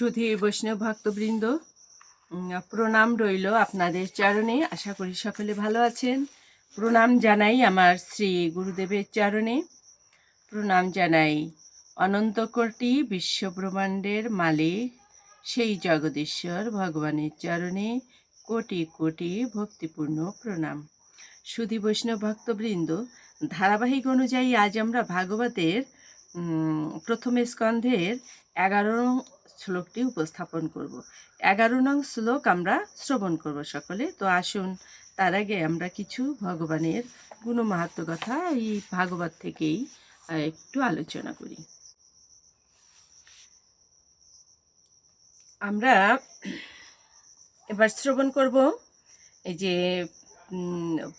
সুধী বৈষ্ণব ভক্তবৃন্দ প্রণাম রইল আপনাদের চরণে। আশা করি সকলে ভালো আছেন। প্রণাম জানাই আমার শ্রী গুরুদেবের চরণে। প্রণাম জানাই অনন্তকোটি বিশ্বব্রহ্মাণ্ডের মালিক, সেই জগদীশ্বর ভগবানের চরণে কোটি কোটি ভক্তিপূর্ণ প্রণাম। সুধী বৈষ্ণব ভক্তবৃন্দ, ধারাবাহিক অনুযায়ী আজ আমরা ভাগবতের প্রথম স্কন্ধের এগারো নং শ্লোকটি উপস্থাপন করব। এগারো নং শ্লোক আমরা শ্রবণ করব সকলে। তো আসুন, তার আগে আমরা কিছু ভগবানের গুণমাহাত্ম কথা এই ভাগবত থেকেই একটু আলোচনা করি। আমরা এবার শ্রবণ করব এই যে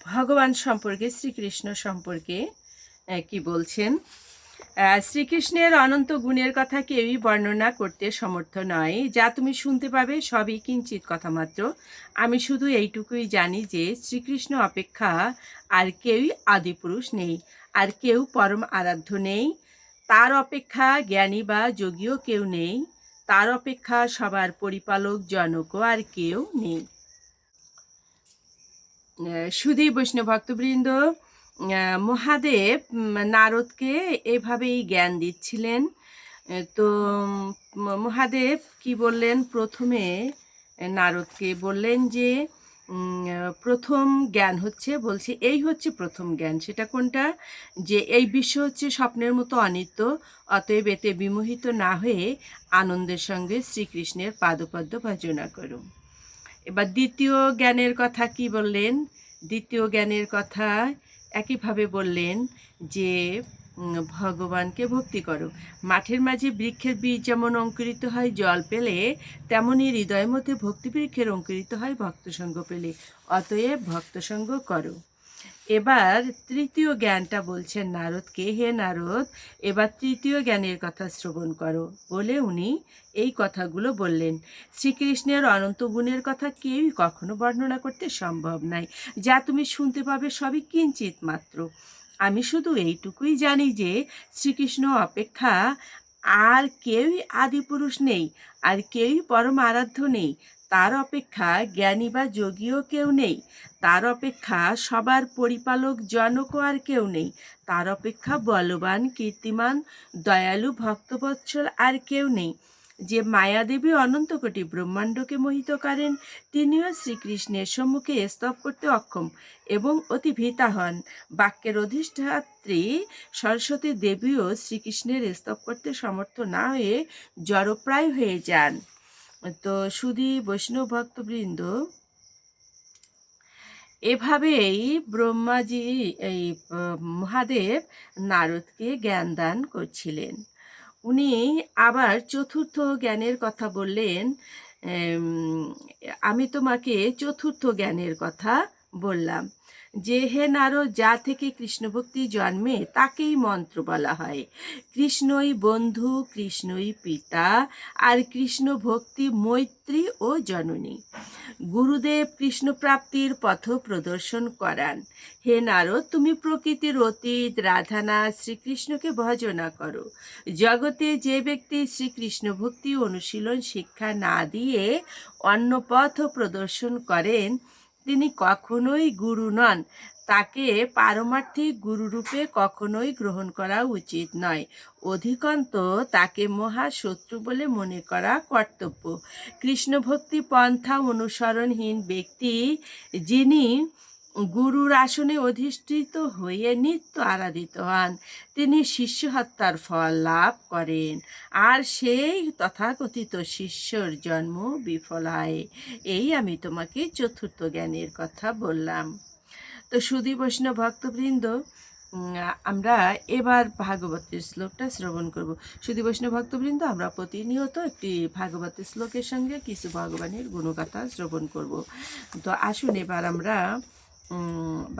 ভগবান সম্পর্কে, শ্রীকৃষ্ণ সম্পর্কে কি বলছেন? শ্রীকৃষ্ণের অনন্ত গুণের কথা কেউই বর্ণনা করতে সমর্থ নয়। যা তুমি শুনতে পাবে সবই কিঞ্চিত কথা মাত্র। আমি শুধু এইটুকুই জানি যে শ্রীকৃষ্ণ অপেক্ষা আর কেউই আদিপুরুষ নেই, আর কেউ পরম আরাধ্য নেই। তার অপেক্ষা জ্ঞানী বা যোগীও কেউ নেই। তার অপেক্ষা সবার পরিপালক, জনকও আর কেউ নেই। সুধী বৈষ্ণব ভক্তবৃন্দ মহাদেব নারদকে এভাবেই জ্ঞান দিচ্ছিলেন। তো মহাদেব কি বললেন? প্রথমে নারদকে বললেন যে প্রথম জ্ঞান হচ্ছে, বলছে, এই হচ্ছে প্রথম জ্ঞান। সেটা কোনটা? যে, এই বিশ্ব হচ্ছে স্বপ্নের মতো অনিত্য, অতএব এতে বিমোহিত না হয়ে আনন্দের সঙ্গে শ্রীকৃষ্ণের পাদপদ্ম ভজনা করো। এবার দ্বিতীয় জ্ঞানের কথা কি বললেন? দ্বিতীয় জ্ঞানের কথা একইভাবে বললেন যে ভগবানকে ভক্তি করো। মাঠের মাঝে বৃক্ষের বীজ যেমন অঙ্কুরিত হয়, জল পেলে তেমনই হৃদয়ের মধ্যে ভক্তি বৃক্ষের অঙ্কুরিত হয় ভক্তসঙ্গ পেলে। অতএব ভক্তসঙ্গ করো। এবার তৃতীয় জ্ঞানটা বলছেন নারদকে হে নারদ, এবার তৃতীয় জ্ঞানের কথা শ্রবণ করো বলে উনি এই কথাগুলো বললেন। শ্রীকৃষ্ণের অনন্ত গুণের কথা কেউই কখনো বর্ণনা করতে সম্ভব নাই। যা তুমি শুনতে পাবে সবই কিঞ্চিত মাত্র। আমি শুধু এইটুকুই জানি যে, শ্রীকৃষ্ণ অপেক্ষা আর কেউই আদিপুরুষ নেই, আর কেউই পরম আরাধ্য নেই। তার অপেক্ষা জ্ঞানী বা যোগীও কেউ নেই। তার অপেক্ষা সবার পরিপালক জনকও আর কেউ নেই। তার অপেক্ষা বলবান, কীর্তিমান, দয়ালু, ভক্তবৎসল আর কেউ নেই। যে মায়াদেবী অনন্ত কোটি ব্রহ্মাণ্ডকে মোহিত করেন, তিনিও শ্রীকৃষ্ণের সম্মুখে স্তব করতে অক্ষম এবং অতি ভীতা হন। বাক্যের অধিষ্ঠাত্রী সরস্বতী দেবীও শ্রীকৃষ্ণের স্তব করতে সমর্থ না হয়ে জড়প্রায় হয়ে যান। তো সুধি বৈষ্ণব ভক্তবৃন্দ, এভাবেই ব্রহ্মাজি এই মহাদেব নারদকে জ্ঞান দান করছিলেন। উনি আবার চতুর্থ জ্ঞানের কথা বললেন আমি তোমাকে চতুর্থ জ্ঞানের কথা বললাম, যে হে নারদ, যা থেকে কৃষ্ণভক্তি জন্মে তাকেই মন্ত্র বলা হয়। কৃষ্ণই বন্ধু, কৃষ্ণই পিতা, আর কৃষ্ণ ভক্তি মৈত্রী ও জননী। গুরুদেব কৃষ্ণপ্রাপ্তির পথ প্রদর্শন করান। হে নারদ, তুমি প্রকৃতির অতীত রাধানা শ্রীকৃষ্ণকে ভজনা করো। জগতে যে ব্যক্তি শ্রীকৃষ্ণ ভক্তি অনুশীলন শিক্ষা না দিয়ে অন্য পথ প্রদর্শন করেন তিনি কখনোই গুরু নন। তাকে পারমার্থিক গুরুরূপে কখনোই গ্রহণ করা উচিত নয়। অধিকন্ত তাকে মহাশত্রু বলে মনে করা কর্তব্য। কৃষ্ণভক্তি পন্থা অনুসরণহীন ব্যক্তি যিনি গুরুর আসনে অধিষ্ঠিত হয়ে নিত্য আরাধিত হন। তিনি শিষ্য হত্যার ফল লাভ করেন। আর সেই তথাকথিত শিষ্যর জন্ম বিফল হয়। এই আমি তোমাকে চতুর্থ জ্ঞানের কথা বললাম। তো সুদী বৈষ্ণব ভক্তবৃন্দ আমরা এবার ভাগবতের শ্লোকটা শ্রবণ করব। সুদী বৈষ্ণব ভক্তবৃন্দ, আমরা প্রতিনিয়ত একটি ভাগবতের শ্লোকের সঙ্গে কিছু ভগবানের গুণগাথা শ্রবণ করব। তো আসুন এবার আমরা 嗯